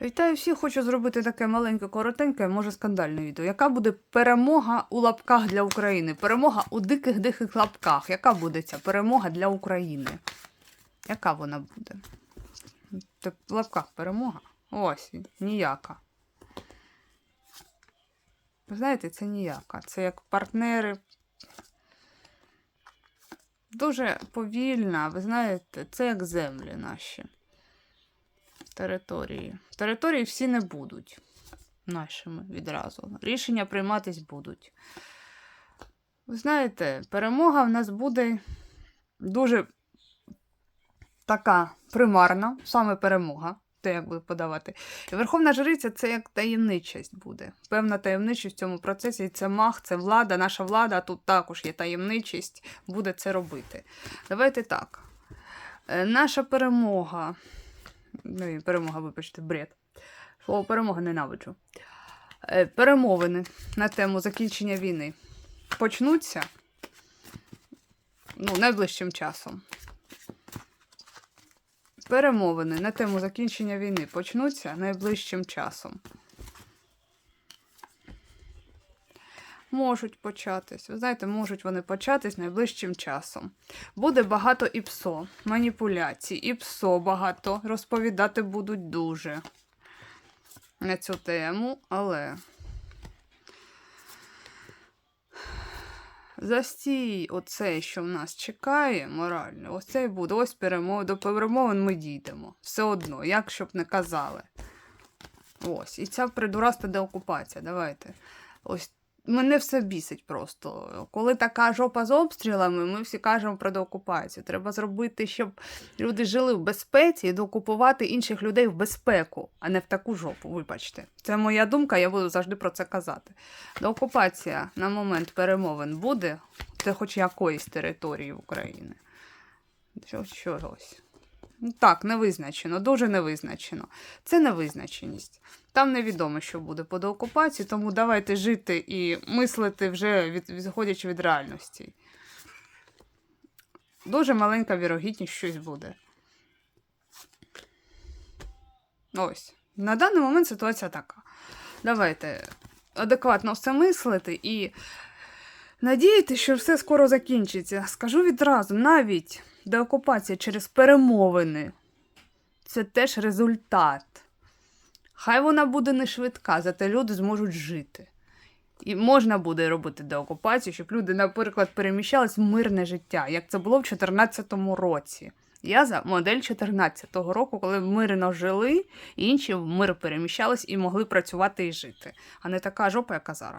Вітаю всіх, хочу зробити таке маленьке, коротеньке, може скандальне відео. Яка буде перемога у лапках для України? Перемога у диких диких лапках. Яка буде ця перемога для України? Яка вона буде? В лапках перемога? Ось, ніяка. Знаєте, це ніяка. Це як партнери. Дуже повільна, ви знаєте, це як землі наші території. Території всі не будуть нашими відразу. Рішення прийматись будуть. Ви знаєте, перемога в нас буде дуже така примарна, саме перемога. Те, як буде подавати. Верховна Жриця це як таємничість буде. Певна таємничість в цьому процесі. Це мах, це влада, наша влада, тут також є таємничість, буде це робити. Давайте так. Е, Наша перемога. Ну, і перемога, вибачте, бред. Слово перемога ненавиджу. Е, Перемовини на тему закінчення війни почнуться ну, найближчим часом. Перемовини на тему закінчення війни почнуться найближчим часом. Можуть початись. Ви знаєте, можуть вони початись найближчим часом. Буде багато ІПСО, маніпуляцій, ІПСО багато. Розповідати будуть дуже на цю тему, але. Застій, оцей, що в нас чекає, морально, ось цей буде. Ось перемов... до перемовин ми дійдемо. Все одно, як щоб не казали. Ось. І ця придураста деокупація. Давайте. Ось мене все бісить просто. Коли така жопа з обстрілами, ми всі кажемо про деокупацію. Треба зробити, щоб люди жили в безпеці і деокупувати інших людей в безпеку, а не в таку жопу. Вибачте. Це моя думка, я буду завжди про це казати. Деокупація на момент перемовин буде, це хоч якоїсь території України. Чогось. Так, невизначено, дуже невизначено. Це невизначеність. Там невідомо, що буде по деокупації, тому давайте жити і мислити вже від, відходячи від реальності. Дуже маленька вірогідність щось буде. Ось. На даний момент ситуація така. Давайте адекватно все мислити і надіятися, що все скоро закінчиться. Скажу відразу, навіть деокупація через перемовини це теж результат. Хай вона буде не швидка, зате люди зможуть жити. І можна буде робити деокупацію, щоб люди, наприклад, переміщались в мирне життя, як це було в 2014 році. Я за модель 2014 року, коли мирно жили, інші в мир переміщались і могли працювати і жити. А не така жопа, яка зараз.